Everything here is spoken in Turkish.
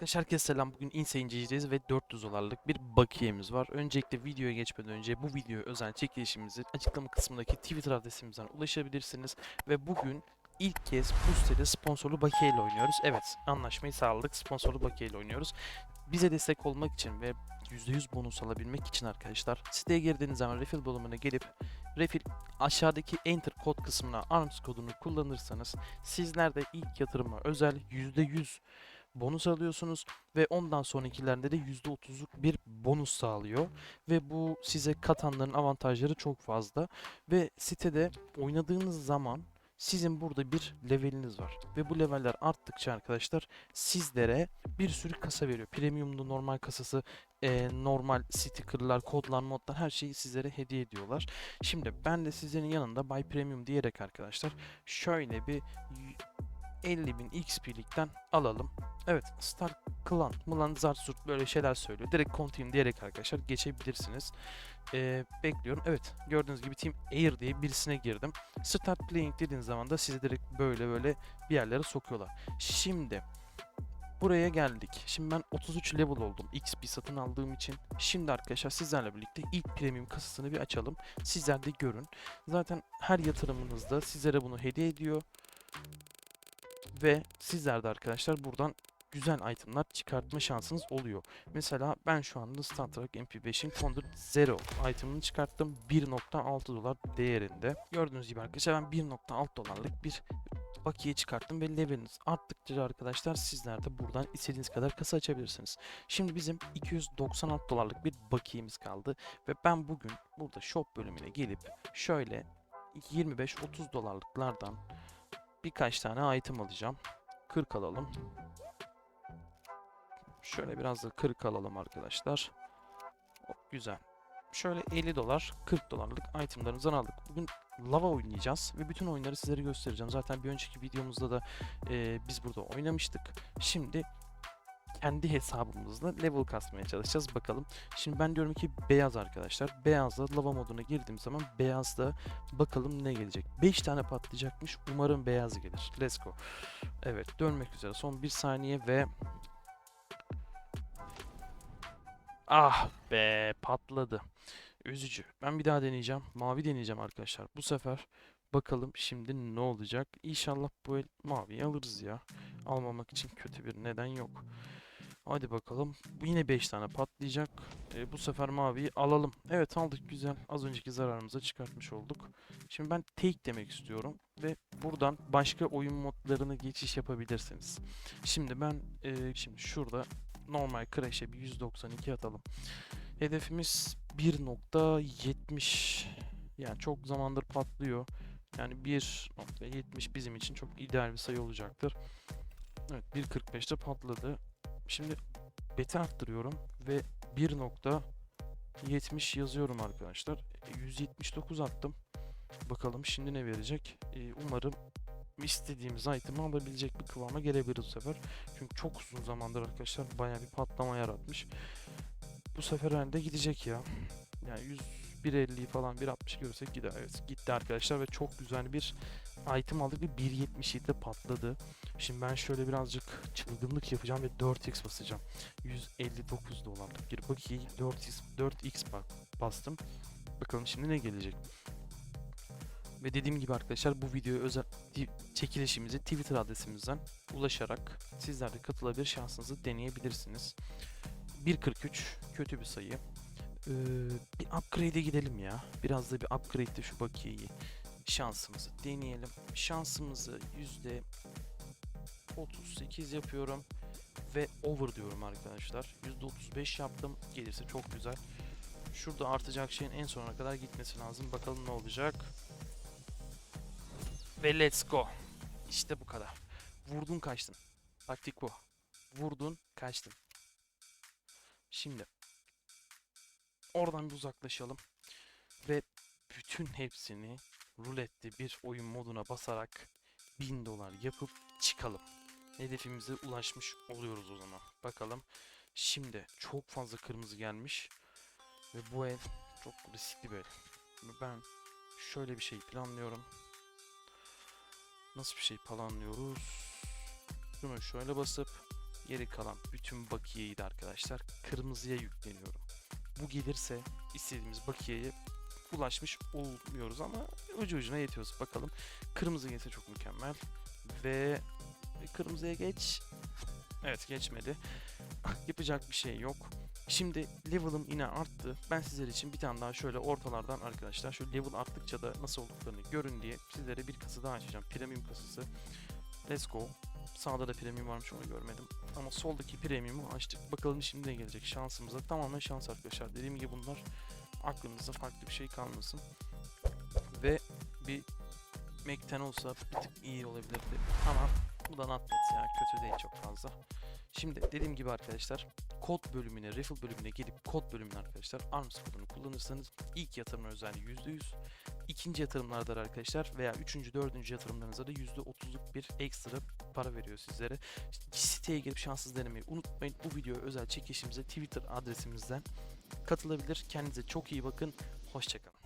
Arkadaşlar herkese selam. Bugün Insane GG'deyiz ve 400 dolarlık bir bakiyemiz var. Öncelikle videoya geçmeden önce bu videoya özel çekilişimizi açıklama kısmındaki Twitter adresimizden ulaşabilirsiniz. Ve bugün ilk kez bu sitede sponsorlu bakiye oynuyoruz. Evet anlaşmayı sağladık. Sponsorlu bakiye oynuyoruz. Bize destek olmak için ve %100 bonus alabilmek için arkadaşlar siteye girdiğiniz zaman refill bölümüne gelip refill aşağıdaki enter kod kısmına ARMS kodunu kullanırsanız sizler de ilk yatırıma özel %100 bonus alıyorsunuz ve ondan sonrakilerde de %30'luk bir bonus sağlıyor ve bu size katanların avantajları çok fazla ve sitede oynadığınız zaman sizin burada bir leveliniz var ve bu leveller arttıkça arkadaşlar sizlere bir sürü kasa veriyor. Premium'da normal kasası, eee, normal stickerlar, kodlar, modlar her şeyi sizlere hediye ediyorlar. Şimdi ben de sizlerin yanında Buy Premium diyerek arkadaşlar şöyle bir 50.000 XP'likten alalım. Evet Star Clan, Mulan Zarsurt böyle şeyler söylüyor. Direkt Continue diyerek arkadaşlar geçebilirsiniz. Ee, bekliyorum. Evet gördüğünüz gibi Team Air diye birisine girdim. Start Playing dediğiniz zaman da sizi direkt böyle böyle bir yerlere sokuyorlar. Şimdi buraya geldik. Şimdi ben 33 level oldum XP satın aldığım için. Şimdi arkadaşlar sizlerle birlikte ilk premium kasasını bir açalım. Sizler de görün. Zaten her yatırımınızda sizlere bunu hediye ediyor. Ve sizler de arkadaşlar buradan güzel itemlar çıkartma şansınız oluyor. Mesela ben şu anda Star Trek MP5'in Condor Zero itemını çıkarttım. 1.6 dolar değerinde. Gördüğünüz gibi arkadaşlar ben 1.6 dolarlık bir bakiye çıkarttım ve leveliniz arttıkça arkadaşlar sizler de buradan istediğiniz kadar kasa açabilirsiniz. Şimdi bizim 296 dolarlık bir bakiyemiz kaldı ve ben bugün burada shop bölümüne gelip şöyle 25-30 dolarlıklardan birkaç tane item alacağım. 40 alalım. Şöyle biraz da 40 alalım arkadaşlar. Güzel. Şöyle 50 dolar, 40 dolarlık itemlarımızdan aldık. Bugün lava oynayacağız ve bütün oyunları sizlere göstereceğim. Zaten bir önceki videomuzda da e, biz burada oynamıştık. Şimdi kendi hesabımızla level kasmaya çalışacağız bakalım. Şimdi ben diyorum ki beyaz arkadaşlar. Beyazla lava moduna girdiğim zaman beyazda bakalım ne gelecek. 5 tane patlayacakmış. Umarım beyaz gelir. Let's go. Evet dönmek üzere. Son bir saniye ve Ah be patladı. Üzücü. Ben bir daha deneyeceğim. Mavi deneyeceğim arkadaşlar. Bu sefer bakalım şimdi ne olacak. İnşallah bu el maviyi alırız ya. Almamak için kötü bir neden yok. Hadi bakalım. Bu yine 5 tane patlayacak. E, bu sefer maviyi alalım. Evet aldık güzel. Az önceki zararımıza çıkartmış olduk. Şimdi ben take demek istiyorum. Ve buradan başka oyun modlarına geçiş yapabilirsiniz. Şimdi ben e, şimdi şurada normal crash'e bir 192 atalım. Hedefimiz 1.70. Yani çok zamandır patlıyor. Yani 1.70 bizim için çok ideal bir sayı olacaktır. Evet 1.45'te patladı. Şimdi beti arttırıyorum ve 1.70 yazıyorum arkadaşlar. E, 179 attım. Bakalım şimdi ne verecek. E, umarım istediğimiz item'i alabilecek bir kıvama gelebiliriz bu sefer. Çünkü çok uzun zamandır arkadaşlar bayağı bir patlama yaratmış. Bu sefer herhalde gidecek ya. Yani 100 1.50'yi falan 1.60 görsek gider. Evet gitti arkadaşlar ve çok güzel bir item aldık ve 1.77'de patladı. Şimdi ben şöyle birazcık çılgınlık yapacağım ve 4x basacağım. 159 dolarlık bir bakiye 4x 4x bak bastım. Bakalım şimdi ne gelecek. Ve dediğim gibi arkadaşlar bu videoya özel çekilişimizi Twitter adresimizden ulaşarak sizler de katılabilir şansınızı deneyebilirsiniz. 1.43 kötü bir sayı. Ee, bir upgrade'e gidelim ya. Biraz da bir upgrade'de şu bakiyeyi şansımızı deneyelim. Şansımızı yüzde 38 yapıyorum ve over diyorum arkadaşlar. Yüzde 35 yaptım. Gelirse çok güzel. Şurada artacak şeyin en sonuna kadar gitmesi lazım. Bakalım ne olacak. Ve let's go. İşte bu kadar. Vurdun kaçtın. Taktik bu. Vurdun kaçtın. Şimdi oradan bir uzaklaşalım ve bütün hepsini rulette bir oyun moduna basarak 1000 dolar yapıp çıkalım. Hedefimize ulaşmış oluyoruz o zaman. Bakalım. Şimdi çok fazla kırmızı gelmiş ve bu el çok riskli bir el. Ben şöyle bir şey planlıyorum. Nasıl bir şey planlıyoruz? Şunu şöyle basıp Geri kalan bütün bakiyeyi de arkadaşlar kırmızıya yükleniyorum. Bu gelirse istediğimiz bakiyeye ulaşmış olmuyoruz ama ucu ucuna yetiyoruz. Bakalım kırmızı gelirse çok mükemmel. Ve kırmızıya geç. Evet geçmedi. Yapacak bir şey yok. Şimdi level'ım yine arttı. Ben sizler için bir tane daha şöyle ortalardan arkadaşlar şu level arttıkça da nasıl olduklarını görün diye sizlere bir kasa daha açacağım. Premium kasası. Let's go. Sağda da premium varmış onu görmedim. Ama soldaki premium'u açtık. Bakalım şimdi ne gelecek şansımıza. Tamamen şans arkadaşlar. Dediğim gibi bunlar aklınızda farklı bir şey kalmasın. Ve bir Mac'ten olsa bir tık iyi olabilirdi. Ama bu da not ya. Kötü değil çok fazla. Şimdi dediğim gibi arkadaşlar kod bölümüne, rifle bölümüne gelip kod bölümüne arkadaşlar ARMS kodunu kullanırsanız ilk yatırım özelliği %100. İkinci yatırımlarda da arkadaşlar veya üçüncü, dördüncü yatırımlarınızda da %30'luk bir ekstra para veriyor sizlere. Siteye girip şanssız denemeyi unutmayın. Bu videoya özel çekişimize Twitter adresimizden katılabilir. Kendinize çok iyi bakın. Hoşçakalın.